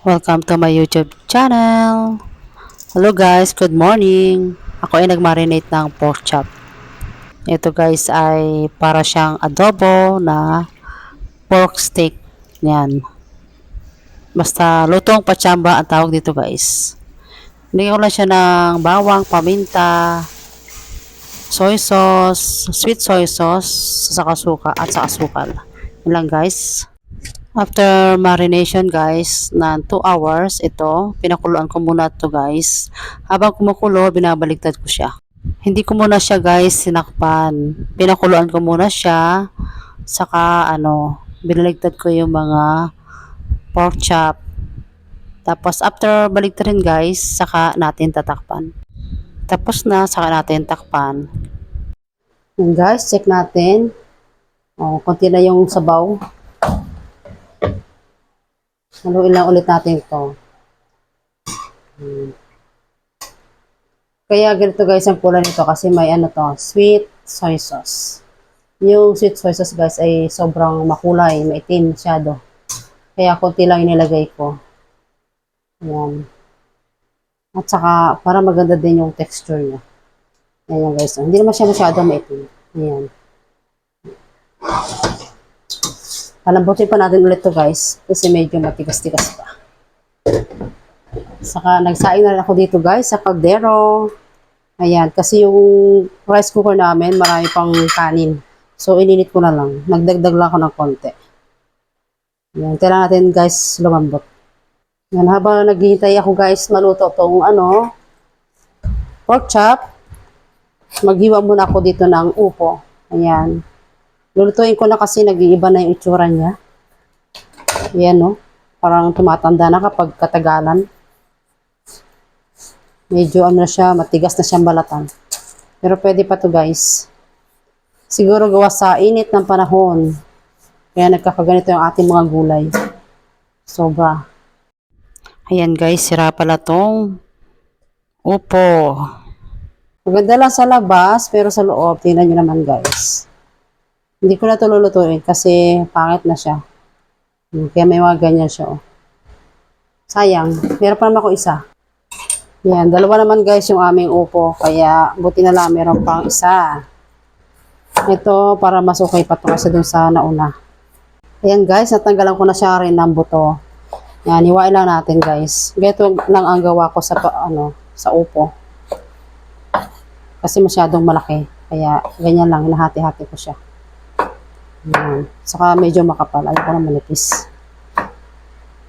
Welcome to my YouTube channel. Hello guys, good morning. Ako ay nagmarinate ng pork chop. Ito guys ay para siyang adobo na pork steak. Yan. Basta lutong pachamba ang tawag dito guys. Nilagyan ko lang siya ng bawang, paminta, soy sauce, sweet soy sauce, saka suka at saka asukal. Yun lang guys. After marination guys, na 2 hours, ito, pinakuluan ko muna to guys. Habang kumukulo, binabaliktad ko siya. Hindi ko muna siya guys sinakpan. Pinakuluan ko muna siya. Saka ano, binaligtad ko yung mga pork chop. Tapos after baligtarin guys, saka natin tatakpan. Tapos na, saka natin takpan. Yun guys, check natin. Oh, konti na yung sabaw. Haluin lang ulit natin ito. Hmm. Kaya ganito guys ang pula nito kasi may ano to, sweet soy sauce. Yung sweet soy sauce guys ay sobrang makulay, maitim masyado. Kaya konti lang inilagay ko. Ayan. At saka para maganda din yung texture niya. Ayan guys. Hindi naman siya masyado maitim. Ayan. Palambutin pa natin ulit to guys. Kasi medyo matigas-tigas pa. Saka nagsaing na rin ako dito guys sa kaldero. Ayan. Kasi yung rice cooker namin marami pang kanin. So ininit ko na lang. Nagdagdag lang ako ng konti. Ayan. Kailangan natin guys lumambot. Yan, habang naghihintay ako guys maluto tong ano, pork chop, maghiwa muna ako dito ng upo. Ayan. Lulutuin ko na kasi nag-iiba na yung itsura niya. Ayan no. Parang tumatanda na kapag katagalan. Medyo ano siya, matigas na siyang balatan. Pero pwede pa to guys. Siguro gawa sa init ng panahon. Kaya nagkakaganito yung ating mga gulay. Sobra. Ayan guys, sira pala tong upo. Maganda lang sa labas, pero sa loob, tingnan nyo naman guys. Hindi ko na ito lulutuin kasi pangit na siya. Hmm, Kaya may mga ganyan siya. Oh. Sayang. Meron pa naman ako isa. Yan, dalawa naman guys yung aming upo. Kaya buti na lang meron pang isa. Ito para mas okay pa ito kasi dun sa nauna. Ayan guys, natanggalan ko na siya rin ng buto. Yan, hiwain lang natin guys. Ganito lang ang gawa ko sa ano, sa upo. Kasi masyadong malaki. Kaya ganyan lang, hinahati-hati ko siya. Ayan. Saka medyo makapal. Ayaw ko na manipis.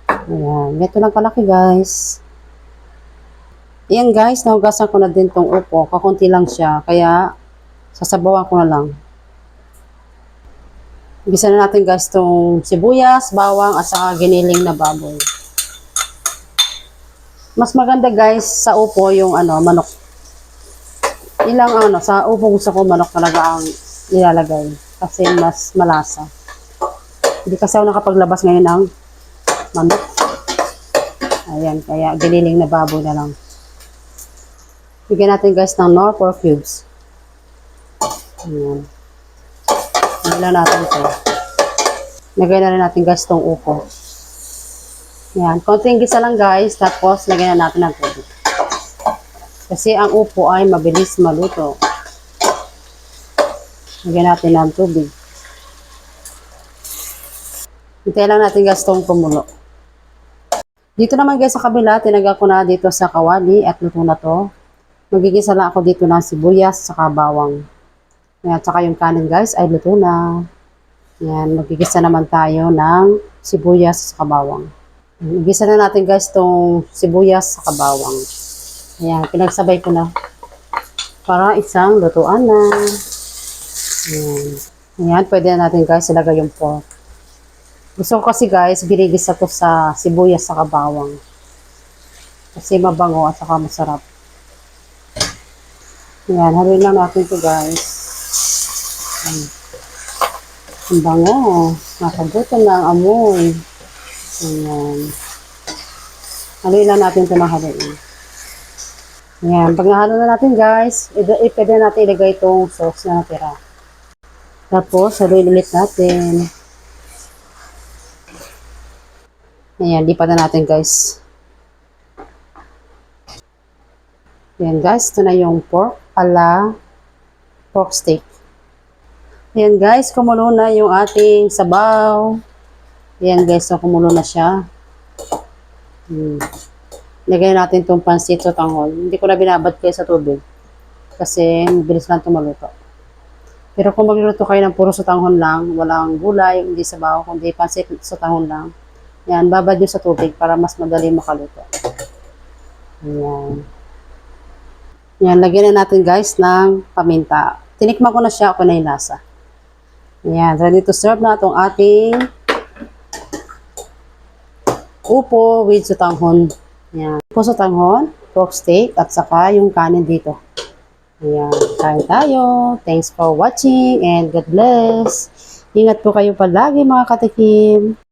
Ayan. Ganito lang kalaki guys. Ayan guys, nahugasan ko na din tong upo. Kakunti lang siya. Kaya sasabawan ko na lang. Gisa na natin guys tong sibuyas, bawang, at saka giniling na baboy. Mas maganda guys sa upo yung ano, manok. Ilang ano, sa upo gusto ko manok talaga ang nilalagay. Kasi mas malasa. Hindi kasi ako nakapaglabas ngayon ng manok. Ayan, kaya giniling na baboy na lang. Bigyan natin guys ng nor 4 cubes. Ayan. Nagla natin ito. Lagay na rin natin guys tong upo. Yan. Konting gisa lang guys. Tapos lagyan na natin ng tubig. Kasi ang upo ay mabilis maluto. Lagyan natin ng tubig. Hintayin lang natin guys tong kumulo. Dito naman guys sa kabila, tinaga ko na dito sa kawali at luto na to. Magigisa lang ako dito ng sibuyas saka bawang. Yan, saka yung kanin guys ay luto na. Yan, magigisa naman tayo ng sibuyas sa bawang. Igisa na natin guys tong sibuyas sa bawang. Ayan, pinagsabay ko na. Para isang lutuan na. Ayan. Ayan, pwede na natin guys ilagay yung pork. Gusto ko kasi guys, binigisa to sa sibuyas sa bawang. Kasi mabango at saka masarap. Ayan, haluin lang natin to guys. Ayan. Ang bango. Nakabutan na ang amoy. Ayan. Haluin lang natin ito ng haluin. Ayan. Pag na natin guys, i- pwede natin ilagay itong sauce na natira. Tapos, haluin ulit natin. Ayan, lipat na natin guys. Ayan guys, ito na yung pork ala pork steak. Ayan guys, kumulo na yung ating sabaw. Ayan guys, so kumulo na siya. Hmm. Lagay natin itong pansit sa tanghol. Hindi ko na binabad kayo sa tubig. Kasi bilis lang tumaluto. Pero kung magluluto kayo ng puro sa tanghon lang, walang gulay, hindi sabaw, kundi pansit sa tanghon lang, yan, babad nyo sa tubig para mas madali makaluto. Ayan. Yan, lagyan na natin guys ng paminta. Tinikman ko na siya, ako na yung lasa. Ayan, ready to serve na itong ating upo with sutanghon. Ayan. Upo sutanghon, pork steak, at saka yung kanin dito. Ayan, kain tayo. Thanks for watching and God bless. Ingat po kayo palagi mga katikim.